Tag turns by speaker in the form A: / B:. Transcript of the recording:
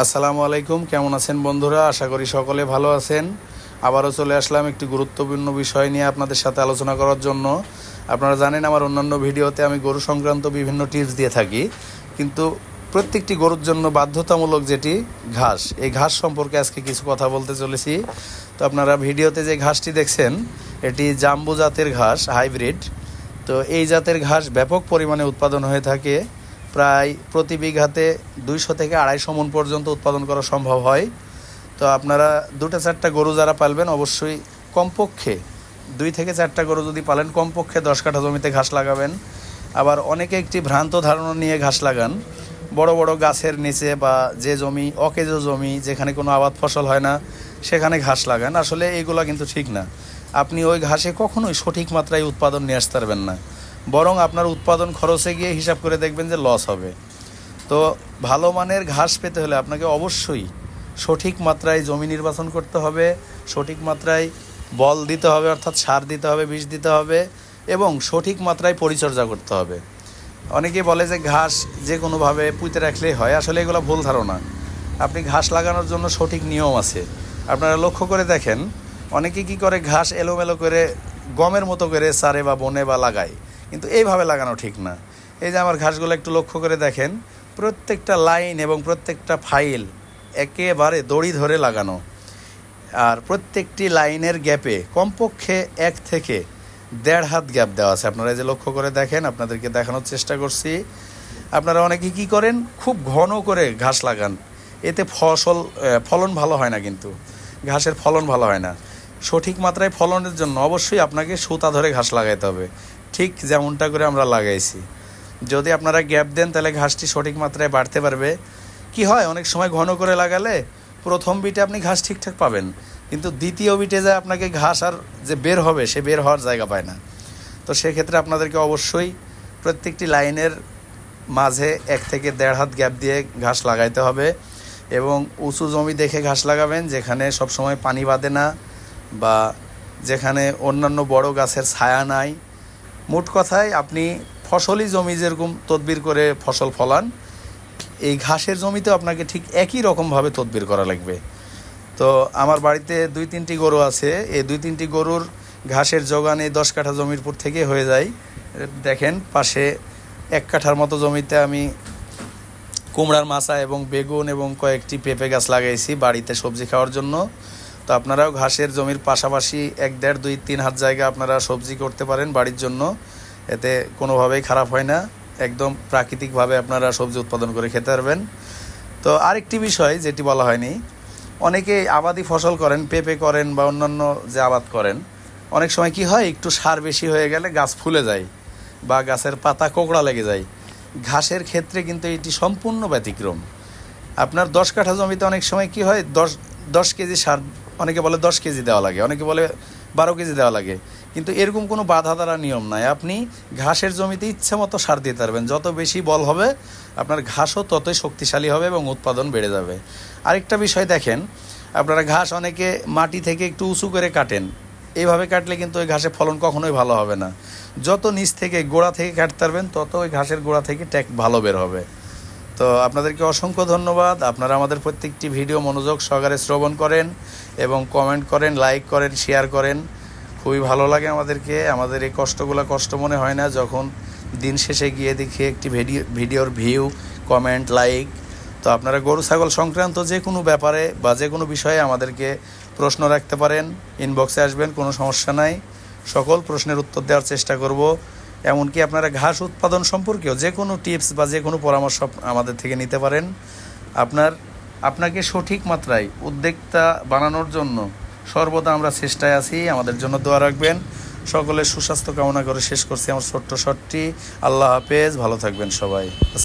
A: আসসালামু আলাইকুম, কেমন আছেন বন্ধুরা? আশা করি সকলে ভালো আছেন। আবারও চলে আসলাম একটি গুরুত্বপূর্ণ বিষয় নিয়ে আপনাদের সাথে আলোচনা করার জন্য। আপনারা জানেন আমার অন্যান্য ভিডিওতে আমি গরু সংক্রান্ত বিভিন্ন টিপস দিয়ে থাকি। কিন্তু প্রত্যেকটি গরুর জন্য বাধ্যতামূলক যেটি ঘাস, এই ঘাস সম্পর্কে আজকে কিছু কথা বলতে চলেছি। তো আপনারা ভিডিওতে যে ঘাসটি দেখছেন, এটি জাম্বু জাতের ঘাস, হাইব্রিড। তো এই জাতের ঘাস ব্যাপক পরিমাণে উৎপাদন হয়ে থাকে। প্রায় প্রতি বিঘাতে দুইশো থেকে আড়াইশো মন পর্যন্ত উৎপাদন করা সম্ভব হয়। তো আপনারা দুটো চারটা গরু যারা পালবেন, অবশ্যই কমপক্ষে দুই থেকে চারটা গরু যদি পালেন, কমপক্ষে দশ কাঠা জমিতে ঘাস লাগাবেন। আবার অনেকে একটি ভ্রান্ত ধারণা নিয়ে ঘাস লাগান। বড় বড় গাছের নিচে বা যে জমি, অকেজ জমি, যেখানে কোনো আবাদ ফসল হয় না, সেখানে ঘাস লাগান। আসলে এইগুলা কিন্তু ঠিক না। আপনি ওই ঘাসে কখনোই সঠিক মাত্রায় উৎপাদন নিয়ে আসতে পারবেন না। বরং আপনার উৎপাদন খরচে গিয়ে হিসাব করে দেখবেন যে লস হবে। তো ভালো মানের ঘাস পেতে হলে আপনাকে অবশ্যই সঠিক মাত্রায় জমি নির্বাচন করতে হবে, সঠিক মাত্রায় বল দিতে হবে, অর্থাৎ সার দিতে হবে, বিষ দিতে হবে এবং সঠিক মাত্রায় পরিচর্যা করতে হবে। অনেকে বলে যে ঘাস যে কোনোভাবে পুঁতে রাখলেই হয়, আসলে এগুলো ভুল ধারণা। আপনি ঘাস লাগানোর জন্য সঠিক নিয়ম আছে। আপনারা লক্ষ্য করে দেখেন, অনেকে কি করে ঘাস এলোমেলো করে গমের মতো করে সারে বা বনে বা লাগায়। কিন্তু এইভাবে লাগানো ঠিক না। এই যে আমার ঘাসগুলো একটু লক্ষ্য করে দেখেন, প্রত্যেকটা লাইন এবং প্রত্যেকটা ফাইল একেবারে দড়ি ধরে লাগানো। আর প্রত্যেকটি লাইনের গ্যাপে কমপক্ষে এক থেকে দেড় হাত গ্যাপ দেওয়া আছে। আপনারা এই যে লক্ষ্য করে দেখেন, আপনাদেরকে দেখানোর চেষ্টা করছি। আপনারা অনেকে কি করেন? খুব ঘন করে ঘাস লাগান। এতে ফসল ফলন ভালো হয় না কিন্তু। ঘাসের ফলন ভালো হয় না। সঠিক মাত্রায় ফলনের জন্য অবশ্যই আপনাকে সুতা ধরে ঘাস লাগাইতে হবে। ঠিক যেমনটা করে আমরা লাগাইছি। যদি আপনারা গ্যাপ দেন, তাহলে ঘাসটি সঠিক মাত্রায় বাড়তে পারবে। কি হয়, অনেক সময় ঘন করে লাগালে প্রথম বিটে আপনি ঘাস ঠিকঠাক পাবেন, কিন্তু দ্বিতীয় বিটে যায় আপনাকে ঘাস আর যে বের হবে, সে বের হওয়ার জায়গা পায় না। তো সেক্ষেত্রে আপনাদেরকে অবশ্যই প্রত্যেকটি লাইনের মাঝে এক থেকে দেড় হাত গ্যাপ দিয়ে ঘাস লাগাইতে হবে এবং উঁচু জমি দেখে ঘাস লাগাবেন, যেখানে সবসময় পানি বাঁধে না বা যেখানে অন্যান্য বড় গাছের ছায়া নাই। মোট কথায় আপনি ফসলি জমি যেরকম তদবির করে ফসল ফলান, এই ঘাসের জমিতেও আপনাকে ঠিক একই রকমভাবে তদবির করা লাগবে। তো আমার বাড়িতে দুই তিনটি গরু আছে, এই দুই তিনটি গরুর ঘাসের যোগান এই দশ কাঠা জমির উপর থেকে হয়ে যায়। দেখেন, পাশে এক কাঠার মতো জমিতে আমি কুমড়ার মাচা এবং বেগুন এবং কয়েকটি পেঁপে গাছ লাগাইছি বাড়িতে সবজি খাওয়ার জন্য। তো আপনারাও ঘাসের জমির পাশাপাশি এক দেড় দুই তিন হাত জায়গা আপনারা সবজি করতে পারেন বাড়ির জন্য। এতে কোনোভাবেই খারাপ হয় না। একদম প্রাকৃতিকভাবে আপনারা সবজি উৎপাদন করে খেতে পারবেন। তো আরেকটি বিষয় যেটি বলা হয়নি, অনেকে আবাদি ফসল করেন, পেঁপে করেন বা অন্যান্য যে আবাদ করেন, অনেক সময় কি হয়, একটু সার বেশি হয়ে গেলে গাছ ফুলে যায় বা গাছের পাতা কোকড়া লেগে যায়। ঘাসের ক্ষেত্রে কিন্তু এটি সম্পূর্ণ ব্যতিক্রম। আপনার দশ কাঠা জমিতে অনেক সময় কি হয়, দশ দশ কেজি সার অনেকে বলে দশ কেজি দেওয়া লাগে, অনেকে বলে বারো কেজি দেওয়া লাগে। কিন্তু এরকম কোনো বাধা দ্বারা নিয়ম নাই। আপনি ঘাসের জমিতে ইচ্ছে মতো সার দিতে পারবেন। যত বেশি বল হবে, আপনার ঘাসও ততই শক্তিশালী হবে এবং উৎপাদন বেড়ে যাবে। আরেকটা বিষয় দেখেন, আপনারা ঘাস অনেকে মাটি থেকে একটু উঁচু করে কাটেন। এইভাবে কাটলে কিন্তু ওই ঘাসের ফলন কখনোই ভালো হবে না। যত নিচ থেকে গোড়া থেকে কাটতে পারবেন, তত ওই ঘাসের গোড়া থেকে ট্যাক ভালো বের হবে। তো আপনাদেরকে অসংখ্য ধন্যবাদ। আপনারা আমাদের প্রত্যেকটি ভিডিও মনোযোগ সহকারে শ্রবণ করেন এবং কমেন্ট করেন, লাইক করেন, শেয়ার করেন। খুবই ভালো লাগে আমাদেরকে। আমাদের এই কষ্টগুলো কষ্ট মনে হয় না যখন দিন শেষে গিয়ে দেখি একটি ভিডিও, ভিডিওর ভিউ, কমেন্ট, লাইক। তো আপনারা গরু, ছাগল সংক্রান্ত যে কোনো ব্যাপারে বা যে কোনো বিষয়ে আমাদেরকে প্রশ্ন রাখতে পারেন। ইনবক্সে আসবেন, কোনো সমস্যা নাই। সকল প্রশ্নের উত্তর দেওয়ার চেষ্টা করব। এমনকি আপনারা ঘাস উৎপাদন সম্পর্কেও যে কোনো টিপস বা যে কোনো পরামর্শ আমাদের থেকে নিতে পারেন। আপনার, আপনাকে সঠিক মাত্রায় উদ্যোক্তা বানানোর জন্য সর্বদা আমরা চেষ্টায় আছি। আমাদের জন্য দোয়া রাখবেন। সকলের সুস্বাস্থ্য কামনা করে শেষ করছি আমার ছোট্ট শটটি। আল্লাহ হাফেজ। ভালো থাকবেন সবাই।